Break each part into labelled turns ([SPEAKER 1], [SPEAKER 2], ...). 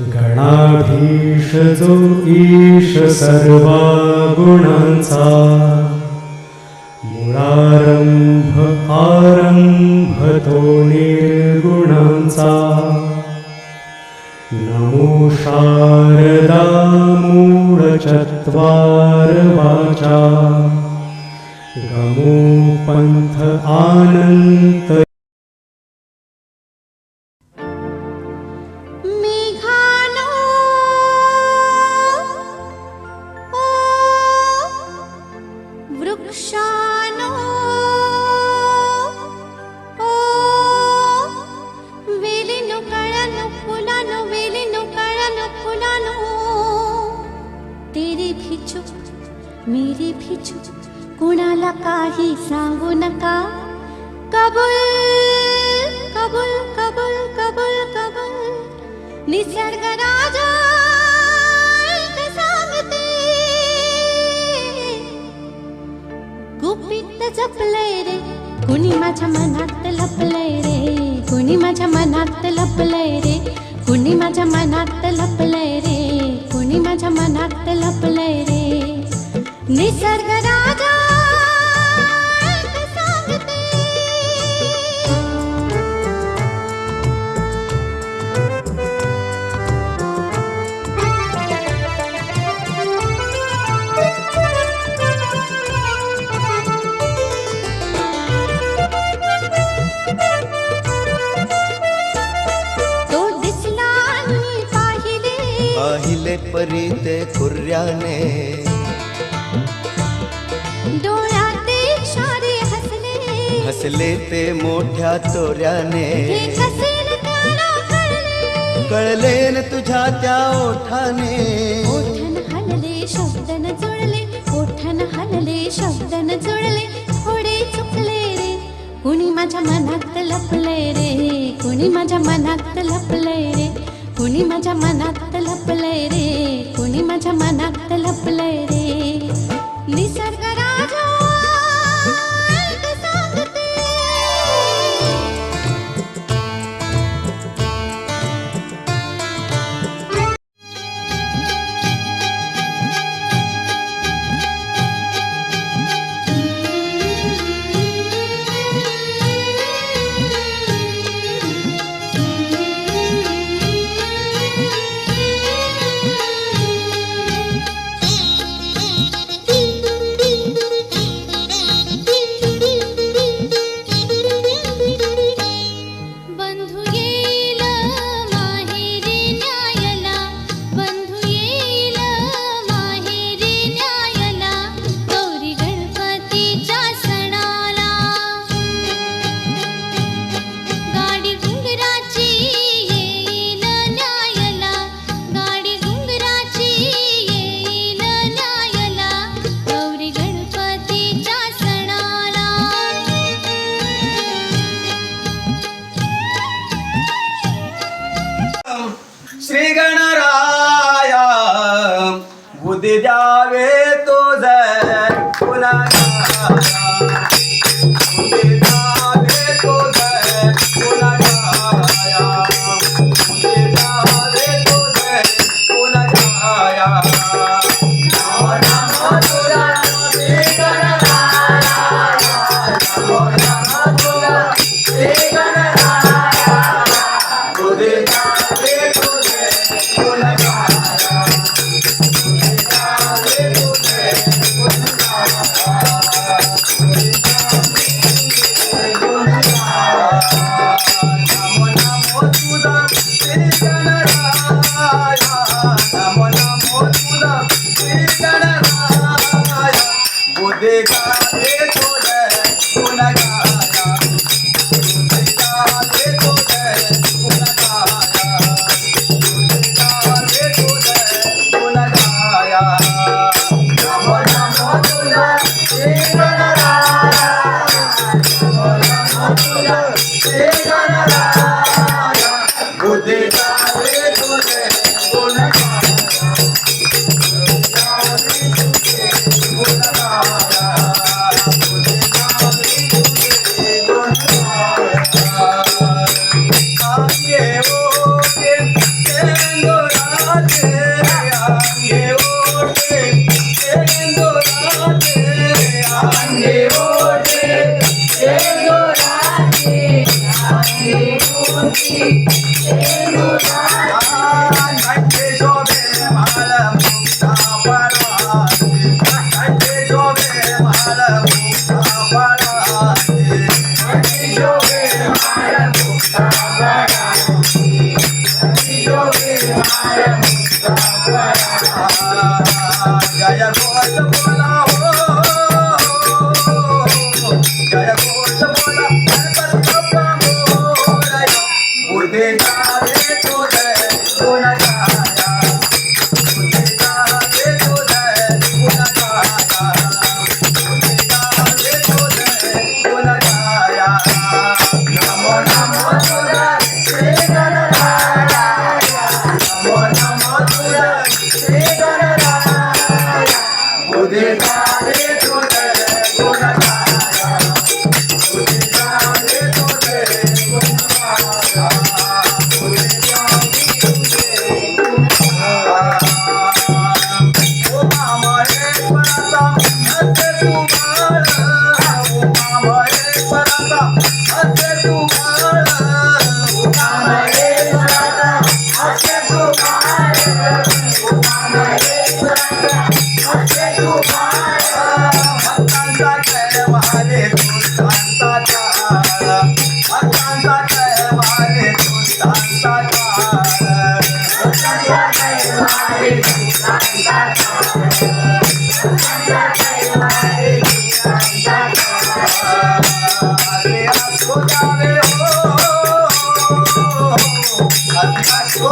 [SPEAKER 1] गणाधीश जो ईश सर्वा गुणांचा मुळारंभ आरंभ तो निर्गुणांचा नमो शारदा मूळ चत्वार वाचा। गमो पंथ आनंत
[SPEAKER 2] कुणाला काही सांगू नका? ते
[SPEAKER 3] कुर्याने
[SPEAKER 2] डोळ्याते क्षारे हसले।
[SPEAKER 3] हसले ते मोठ्या तोऱ्याने।
[SPEAKER 2] कसे न त्याला कळले।
[SPEAKER 3] न तुझ्या त्या ओठाने।
[SPEAKER 2] ओठन हलले शब्द न जुळले। ओठन हलले शब्द न जुळले। थोडे चुकले रे। कुणी माझ्या मनात लपले रे। कुणी माझ्या मनात लपले रे। कुणी माझ्या मनात लपले रे। माझ्या मनात लपलंय रे. निसर्ग Thank you. असो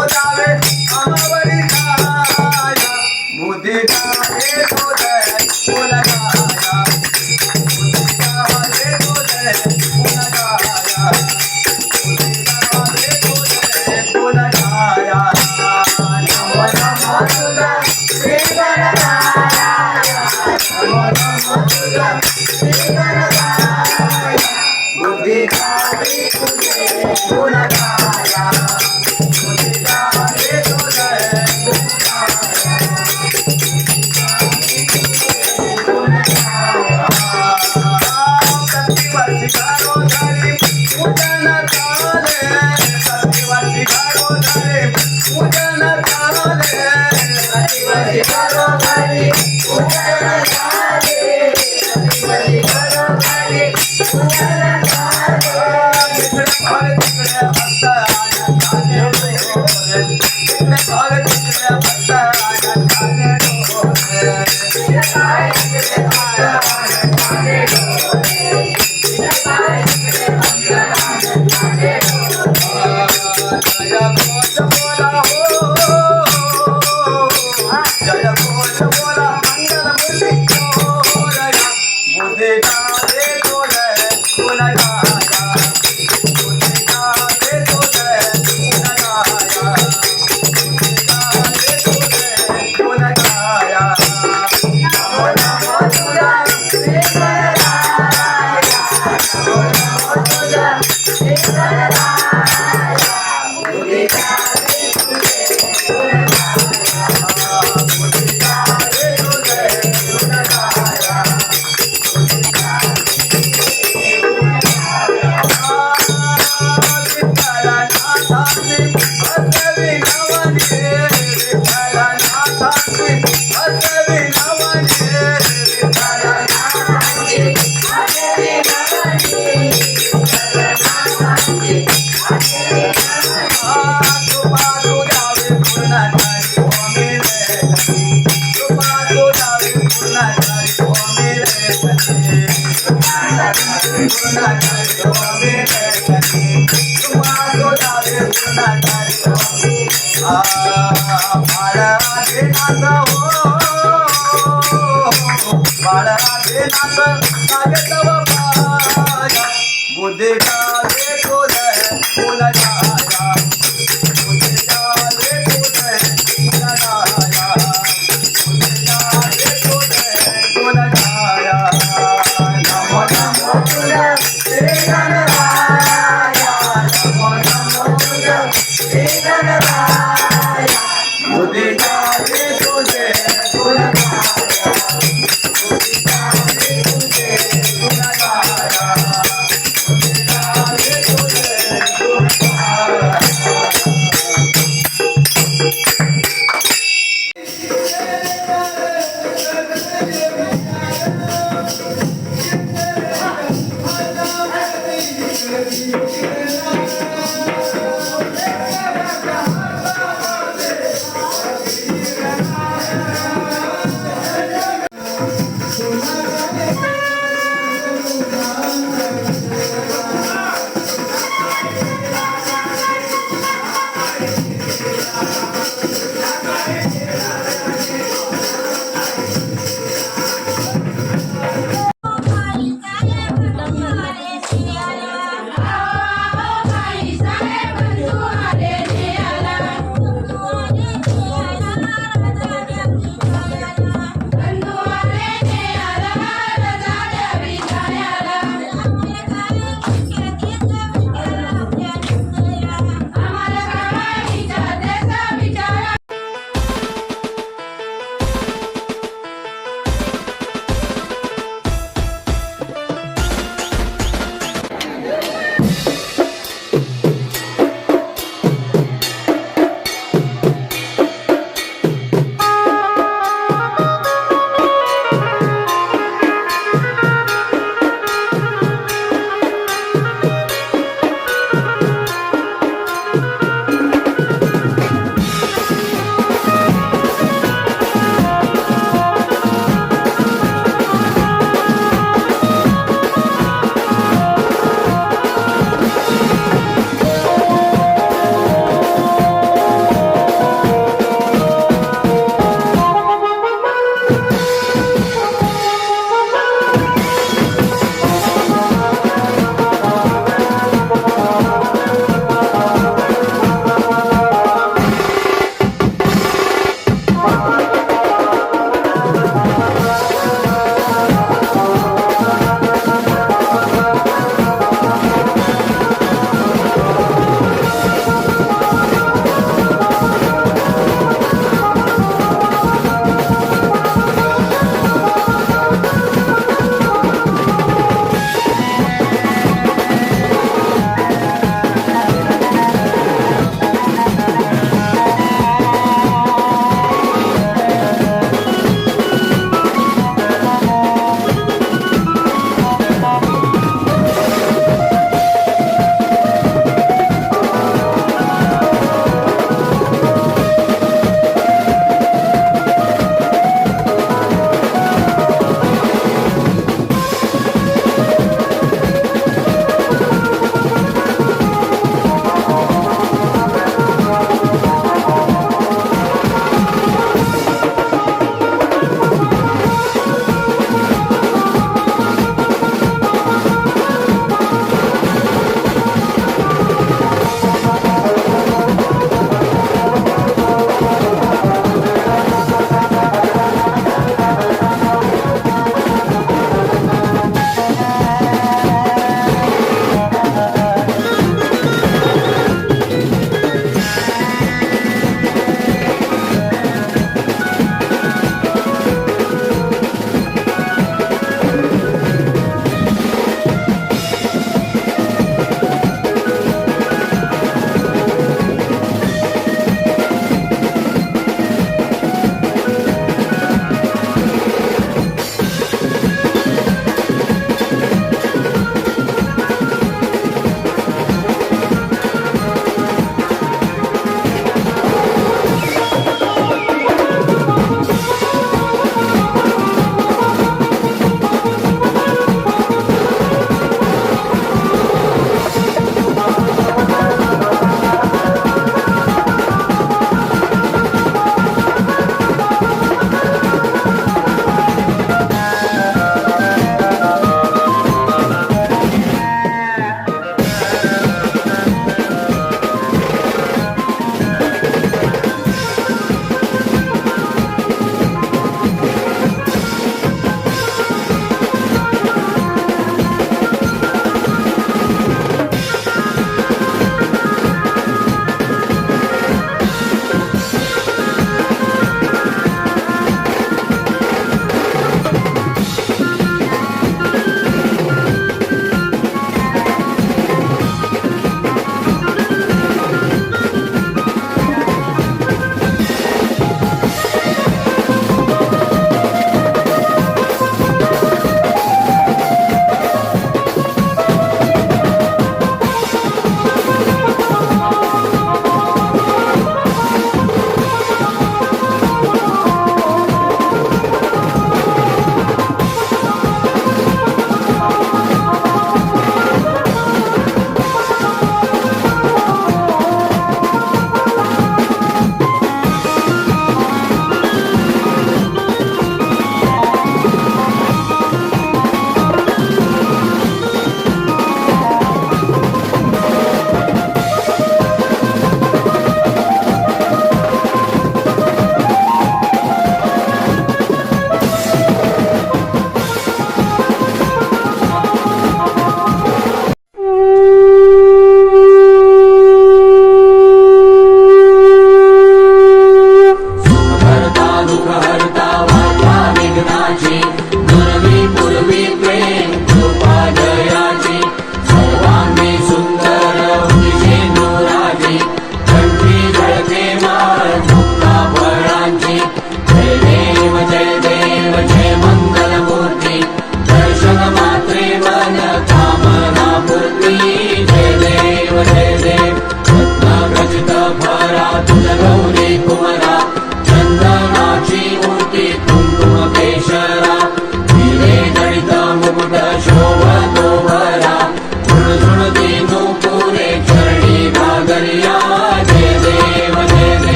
[SPEAKER 2] बुद्धि
[SPEAKER 3] का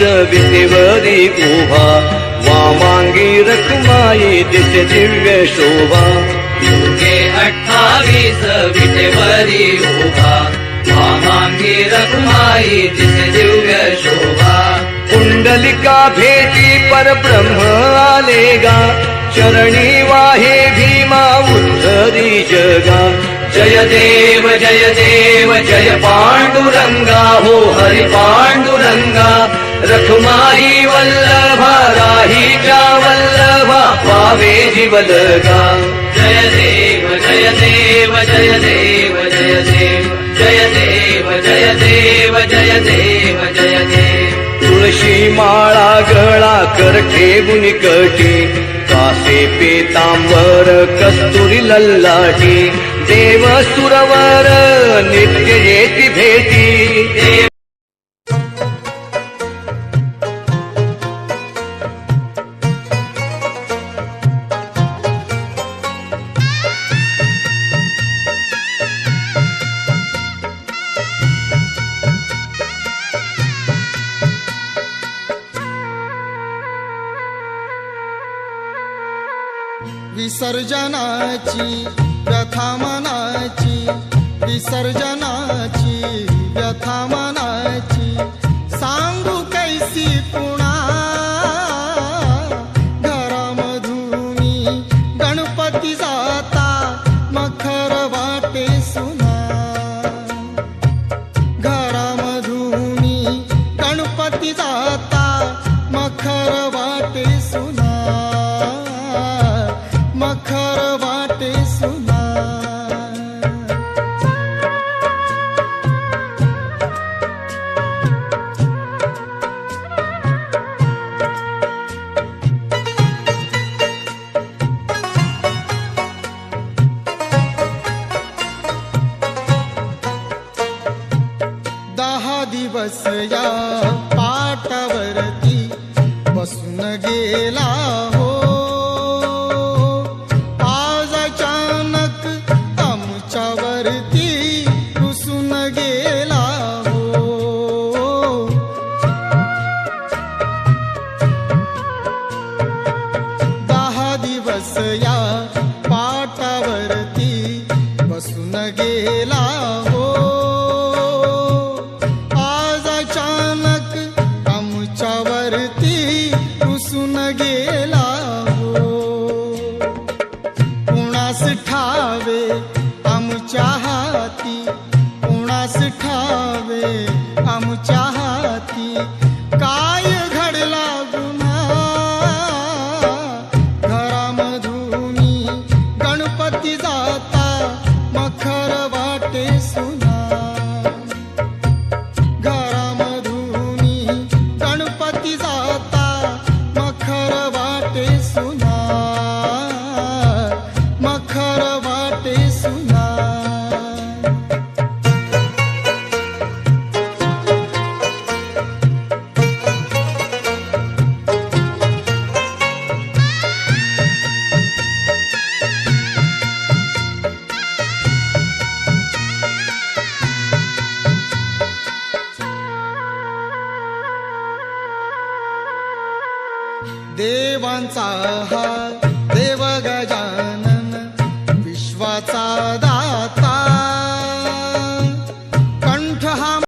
[SPEAKER 3] गीत विटेवरी
[SPEAKER 4] उभा. वामांगी रखमाई दिसे दिव्य शोभा.
[SPEAKER 5] योगे अठ्ठावीस विटेवरी उभा. वामांगी रखमाई दिसे दिव्य शोभा.
[SPEAKER 4] कुंडलिका भेटी पर ब्रह्म आलेगा. चरणी वाहे भीमा उद्धरी जगा.
[SPEAKER 5] जय देव जय देव जय पाण्डुरङ्गा हो हरि पाण्डुरङ्गा रखुमाहि वल्लभा राहीचा वल्लभा पावे जीवदगा। जय देव जय देव जय देव जय देव जय देव जय देव जय देव जय देव।
[SPEAKER 4] तुळशी माळा गळा करठे बुनिकटी कासे पेतांबर कस्तुरी लल्लाटी देव सुरवर नित्य येती भेटी.
[SPEAKER 6] विसर्जनाची व्यथा विसर्जनाची आमच्यावरती